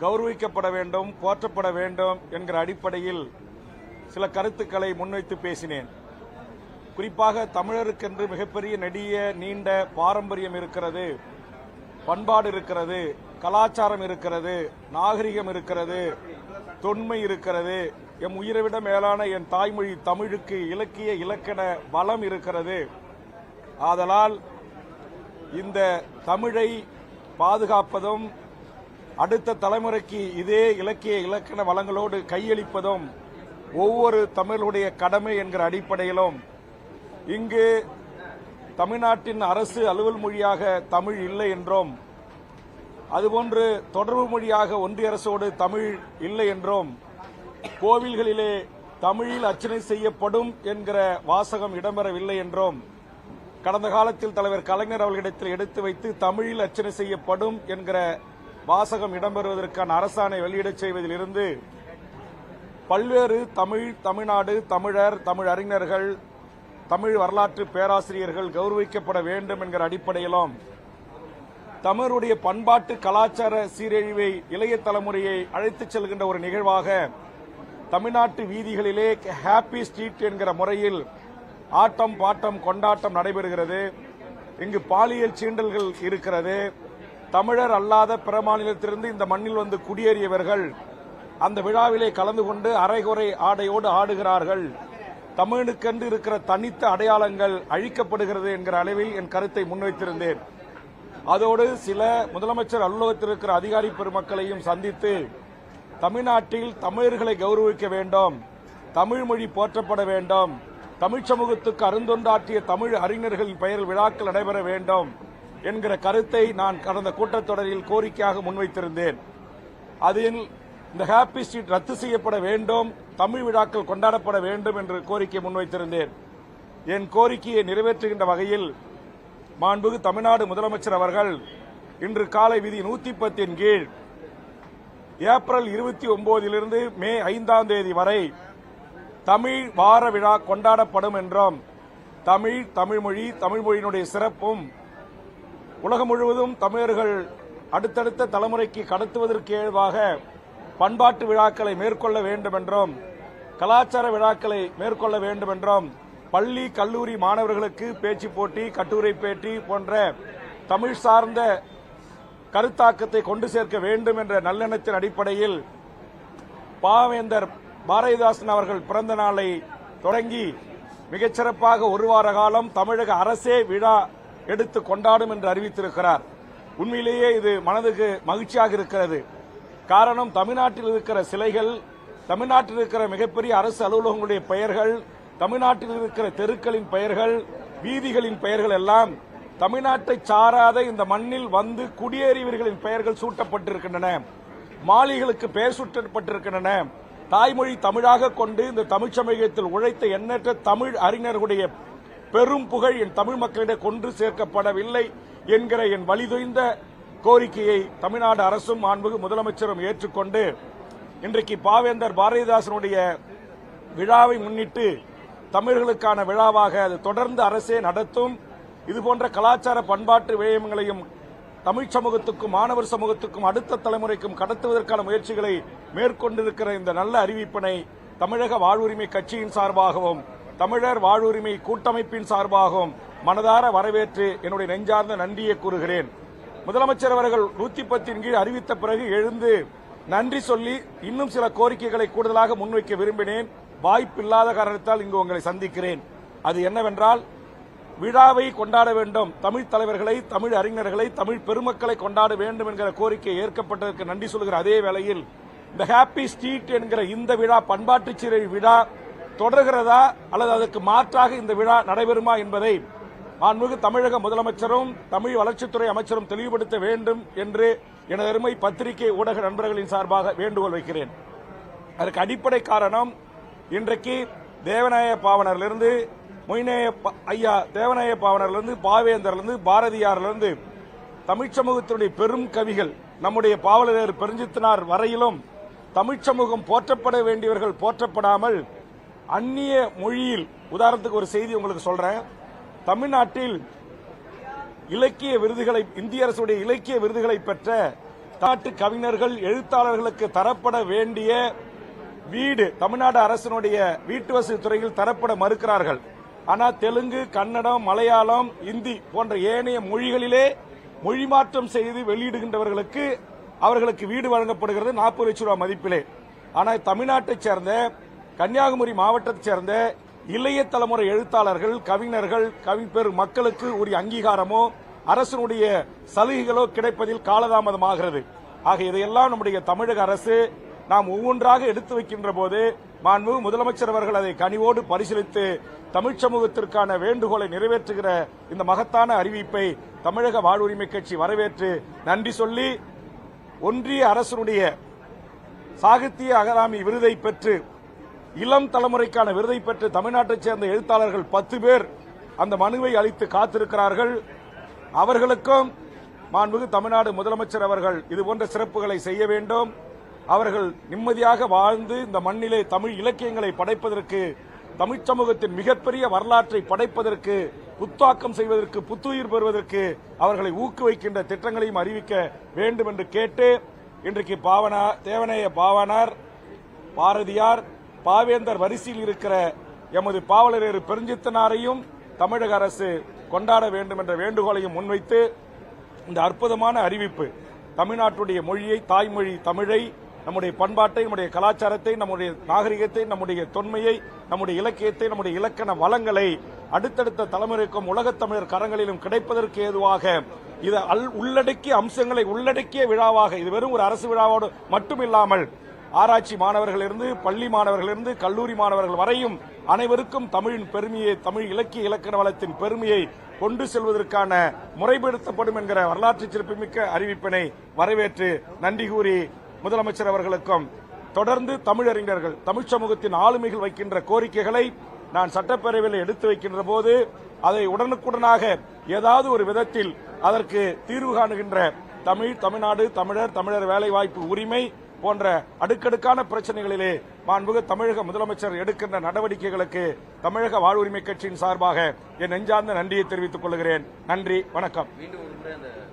கௌரவிக்கப்பட வேண்டும் போற்றப்பட வேண்டும் என்கிற அடிப்படையில் சில கருத்துக்களை முன்வைத்து பேசினேன். குறிப்பாக தமிழருக்கென்று மிகப்பெரிய நெடிய நீண்ட பாரம்பரியம் இருக்கிறது பண்பாடு இருக்கிறது கலாச்சாரம் இருக்கிறது நாகரிகம் இருக்கிறது தொன்மை இருக்கிறது எம் உயிரைவிட மேலான என் தாய்மொழி தமிழுக்கு இலக்கிய இலக்கண வளம் இருக்கிறது. ஆதலால் இந்த தமிழை பாதுகாப்பதும் அடுத்த தலைமுறைக்கு இதே இலக்கிய இலக்கண வளங்களோடு கையளிப்பதும் ஒவ்வொரு தமிழுடைய கடமை என்கிற அடிப்படையிலும் இங்கு தமிழ்நாட்டின் அரசு அலுவல் மொழியாக தமிழ் இல்லை என்றும் அதுபோன்று தொடர்பு மொழியாக ஒன்றிய அரசோடு தமிழ் இல்லை என்றும் கோவில்களிலே தமிழில் அர்ச்சனை செய்யப்படும் என்கிற வாசகம் இடம்பெறவில்லை என்றும் கடந்த காலத்தில் தலைவர் கலைஞர் அவர்களிடத்தில் எடுத்து வைத்து தமிழில் அர்ச்சனை செய்யப்படும் என்கிற வாசகம் இடம்பெறுவதற்கான அரசாணை வெளியிடச் செய்வதிலிருந்து பல்வேறு தமிழ் தமிழ்நாடு தமிழர் தமிழ் அறிஞர்கள் தமிழ் வரலாற்று பேராசிரியர்கள் கௌரவிக்கப்பட வேண்டும் என்கிற அடிப்படையிலும் தமிழருடைய பண்பாட்டு கலாச்சார சீரழிவை இளைய தலைமுறையை அழைத்துச் செல்கின்ற ஒரு நிகழ்வாக தமிழ்நாட்டு வீதிகளிலே ஹாப்பி ஸ்ட்ரீட் என்கிற முறையில் ஆட்டம் பாட்டம் கொண்டாட்டம் நடைபெறுகிறது. இங்கு பாலியல் சீண்டல்கள் இருக்கிறது. தமிழர் அல்லாத பிற மாநிலத்திலிருந்து இந்த மண்ணில் வந்து குடியேறியவர்கள் அந்த விழாவிலே கலந்து கொண்டு அரைகுறை ஆடையோடு ஆடுகிறார்கள். தமிழுக்கென்று இருக்கிற தனித்த அடையாளங்கள் அழிக்கப்படுகிறது என்கிற அளவில் என் கருத்தை முன்வைத்திருந்தேன். அதோடு சில முதலமைச்சர் அலுவலகத்தில் இருக்கிற அதிகாரி பெருமக்களையும் சந்தித்து தமிழ்நாட்டில் தமிழர்களை கௌரவிக்க வேண்டும் தமிழ் மொழி போற்றப்பட வேண்டும் தமிழ் சமூகத்துக்கு அருந்தொண்டாற்றிய தமிழ் அறிஞர்களின் பெயர் விழாக்கள் நடைபெற வேண்டும் என்கிற கருத்தை நான் கடந்த கூட்டத்தொடரில் கோரிக்கையாக முன்வைத்திருந்தேன். அதில் இந்த ஹாப்பி ஸ்ட்ரீட் ரத்து செய்யப்பட வேண்டும் தமிழ் விழாக்கள் கொண்டாடப்பட வேண்டும் என்று கோரிக்கை முன்வைத்திருந்தேன். என் கோரிக்கையை நிறைவேற்றுகின்ற வகையில் மாண்புகு தமிழ்நாடு முதலமைச்சர் அவர்கள் இன்று காலை விதி நூத்தி பத்தின் கீழ் ஏப்ரல் இருபத்தி ஒன்பதிலிருந்து மே ஐந்தாம் தேதி வரை தமிழ் வார விழா கொண்டாடப்படும் என்றும் தமிழ் தமிழ்மொழி தமிழ்மொழியினுடைய சிறப்பும் உலகம் முழுவதும் தமிழர்கள் அடுத்தடுத்த தலைமுறைக்கு கடத்துவதற்கு ஏதுவாக பண்பாட்டு விழாக்களை மேற்கொள்ள வேண்டும் என்றும் கலாச்சார விழாக்களை மேற்கொள்ள வேண்டும் என்றும் பள்ளி கல்லூரி மாணவர்களுக்கு பேச்சு போட்டி கட்டுரை பேட்டி போன்ற தமிழ் சார்ந்த கருத்தாக்கத்தை கொண்டு சேர்க்க வேண்டும் என்ற நல்லெண்ணத்தின் அடிப்படையில் பாவேந்தர் பாரதிதாசன் அவர்கள் பிறந்த நாளை தொடங்கி மிகச்சிறப்பாக ஒரு வார காலம் தமிழக அரசே விழா எடுத்து கொண்டாடும் என்று அறிவித்திருக்கிறார். உண்மையிலேயே இது மனதுக்கு மகிழ்ச்சியாக இருக்கிறது. காரணம் தமிழ்நாட்டில் இருக்கிற சிலைகள் தமிழ்நாட்டில் இருக்கிற மிகப்பெரிய அரசு அலுவலகங்களுடைய பெயர்கள் தமிழ்நாட்டில் இருக்கிற தெருக்களின் பெயர்கள் வீதிகளின் பெயர்கள் எல்லாம் தமிழ்நாட்டை சாராத இந்த மண்ணில் வந்து குடியேறியவர்களின் பெயர்கள் சூட்டப்பட்டிருக்கின்றன. மாளிகளுக்கு பெயர் சூட்டப்பட்டிருக்கின்றன. தாய்மொழி தமிழாக கொண்டு இந்த தமிழ்ச்சமயத்தில் உழைத்த எண்ணற்ற தமிழ் அறிஞர்களுடைய பெரும் புகழ் என் தமிழ் மக்களிடையே கொண்டு சேர்க்கப்படவில்லை என்கிற என் வலிதொய்ந்த கோரிக்கையை தமிழ்நாடு அரசும் மாண்புகு முதலமைச்சரும் ஏற்றுக்கொண்டு இன்றைக்கு பாவேந்தர் பாரதிதாசனுடைய விழாவை முன்னிட்டு தமிழர்களுக்கான விழாவாக அது தொடர்ந்து அரசே நடத்தும். இதுபோன்ற கலாச்சார பண்பாட்டு விடயங்களையும் தமிழ் சமூகத்துக்கும் மாணவர் சமூகத்துக்கும் அடுத்த தலைமுறைக்கும் கடத்துவதற்கான முயற்சிகளை மேற்கொண்டிருக்கிற இந்த நல்ல அறிவிப்பினை தமிழக வாழ்வுரிமை கட்சியின் சார்பாகவும் தமிழர் வாழ்வுரிமை கூட்டமைப்பின் சார்பாகவும் மனதார வரவேற்று என்னுடைய நெஞ்சார்ந்த நன்றியை கூறுகிறேன். முதலமைச்சர் அவர்கள் நூத்தி பத்தின் கீழ் அறிவித்த பிறகு எழுந்து நன்றி சொல்லி இன்னும் சில கோரிக்கைகளை கூடுதலாக முன்வைக்க விரும்பினேன். வாய்ப்பில்லாத காரணத்தால் இங்கு உங்களை சந்திக்கிறேன். அது என்னவென்றால் விழாவை கொண்டாட வேண்டும். தமிழ் தலைவர்களை தமிழ் அறிஞர்களை தமிழ் பெருமக்களை கொண்டாட வேண்டும் என்கிற கோரிக்கை ஏற்கப்பட்டதற்கு நன்றி சொல்கிற அதே வேளையில் இந்த ஹாப்பி ஸ்ட்ரீட் என்கிற இந்த விழா பண்பாட்டு சிறை விழா தொடர்கிறதா அல்லது அதற்கு மாற்றாக இந்த விழா நடைபெறுமா என்பதை மாண்புமிகு தமிழக முதலமைச்சரும் தமிழ் வளர்ச்சித்துறை அமைச்சரும் தெளிவுபடுத்த வேண்டும் என்று எனது அருமை பத்திரிகை ஊடக நண்பர்களின் சார்பாக வேண்டுகோள் வைக்கிறேன். அதற்கு அடிப்படை காரணம் இன்றைக்கு தேவநாய பாவனரிலிருந்து மொய்நேய ஐயா தேவநாய பாவனரிலிருந்து பாவேந்தர்லேருந்து பாரதியாரிலிருந்து தமிழ்ச் சமூகத்தினுடைய பெரும் கவிகள் நம்முடைய பாவலர் பெருஞ்சித்தனார் வரையிலும் தமிழ்ச்சமூகம் போற்றப்பட வேண்டியவர்கள் போற்றப்படாமல் அந்நிய மொழியில் உதாரணத்துக்கு ஒரு செய்தி உங்களுக்கு சொல்றேன். தமிழ்நாட்டில் இலக்கிய விருதுகளை இந்திய அரசுடைய இலக்கிய விருதுகளை பெற்ற நாட்டு கவிஞர்கள் எழுத்தாளர்களுக்கு தரப்பட வேண்டிய வீடு தமிழ்நாடு அரசினுடைய வீட்டு வசதி துறையில் தரப்பட மறுக்கிறார்கள். ஆனால் தெலுங்கு கன்னடம் மலையாளம் இந்தி போன்ற ஏனைய மொழிகளிலே மொழி மாற்றம் செய்து வெளியிடுகின்றவர்களுக்கு அவர்களுக்கு வீடு வழங்கப்படுகிறது நாற்பது லட்சம் ரூபாய் மதிப்பிலே. ஆனால் தமிழ்நாட்டைச் சேர்ந்த கன்னியாகுமரி மாவட்டத்தைச் சேர்ந்த இளைய தலைமுறை எழுத்தாளர்கள் கவிஞர்கள் கவிப்பெரு மக்களுக்கு உரிய அங்கீகாரமோ அரசினுடைய சலுகைகளோ கிடைப்பதில் காலதாமதமாகிறது. ஆக இதையெல்லாம் நம்முடைய தமிழக அரசு நாம் ஒவ்வொன்றாக எடுத்து வைக்கின்ற போது மாண்புமிகு முதலமைச்சர் அவர்கள் அதை கனிவோடு பரிசீலித்து தமிழ் சமூகத்திற்கான வேண்டுகோளை நிறைவேற்றுகிற இந்த மகத்தான அறிவிப்பை தமிழக வாழ்வுரிமை கட்சி வரவேற்று நன்றி சொல்லி ஒன்றிய அரசினுடைய சாகித்ய அகராமி விருதை பெற்று இளம் தலைமுறைக்கான விருதை பெற்று தமிழ்நாட்டைச் சேர்ந்த எழுத்தாளர்கள் பத்து பேர் அந்த மனுவை அளித்து காத்திருக்கிறார்கள். அவர்களுக்கும் மாண்புமிகு தமிழ்நாடு முதலமைச்சர் அவர்கள் இதுபோன்ற சிறப்புகளை செய்ய வேண்டும். அவர்கள் நிம்மதியாக வாழ்ந்து இந்த மண்ணிலே தமிழ் இலக்கியங்களை படைப்பதற்கு தமிழ் சமூகத்தின் மிகப்பெரிய வரலாற்றை படைப்பதற்கு புத்தாக்கம் செய்வதற்கு புத்துயிர் பெறுவதற்கு அவர்களை ஊக்குவிக்கின்ற திட்டங்களையும் அறிவிக்க வேண்டும் என்று கேட்டு இன்றைக்கு பாவனா தேவனைய பாவனார் பாரதியார் பாவேந்தர் வரிசையில் இருக்கிற எமது பாவலரேறு பெருஞ்சித்தனாரையும் தமிழக அரசு கொண்டாட வேண்டும் என்ற வேண்டுகோளையும் முன்வைத்து இந்த அற்புதமான அறிவிப்பு தமிழ்நாட்டுடைய மொழியை தாய்மொழி தமிழை நம்முடைய பண்பாட்டை நம்முடைய கலாச்சாரத்தை நம்முடைய நாகரிகத்தை நம்முடைய தொன்மையை நம்முடைய இலக்கியத்தை நம்முடைய இலக்கண வளங்களை அடுத்தடுத்த தலைமுறைக்கும் உலகத் தமிழர் கரங்களிலும் கிடைப்பதற்கு ஏதுவாக இது அல் உள்ளடக்கிய அம்சங்களை உள்ளடக்கிய விழாவாக இது வெறும் ஒரு அரசு விழாவோடு மட்டுமில்லாமல் ஆராய்ச்சி மாணவர்களிலிருந்து பள்ளி மாணவர்களிலிருந்து கல்லூரி மாணவர்கள் வரையும் அனைவருக்கும் தமிழின் பெருமையை தமிழ் இலக்கிய இலக்கண வளத்தின் பெருமையை கொண்டு செல்வதற்கான முறைப்படுத்தப்படும் என்கிற வரலாற்று சிறப்புமிக்க அறிவிப்பினை வரவேற்று நன்றி கூறி முதலமைச்சர் அவர்களுக்கும் தொடர்ந்து தமிழறிஞர்கள் தமிழ் சமூகத்தின் ஆளுமைகள் வைக்கின்ற கோரிக்கைகளை நான் சட்டப்பேரவையில் எடுத்து வைக்கின்ற போது அதை உடனுக்குடனாக ஏதாவது ஒரு விதத்தில் அதற்கு தீர்வு காணுகின்ற தமிழ் தமிழ்நாடு தமிழர் தமிழர் வேலைவாய்ப்பு உரிமை போன்ற அடுக்கடுக்கான பிரச்சனைகளிலே மாண்புக தமிழக முதலமைச்சர் எடுக்கின்ற நடவடிக்கைகளுக்கு தமிழக வாழ்வுரிமை கட்சியின் சார்பாக என் நெஞ்சார்ந்த நன்றியை தெரிவித்துக் கொள்கிறேன். நன்றி வணக்கம்.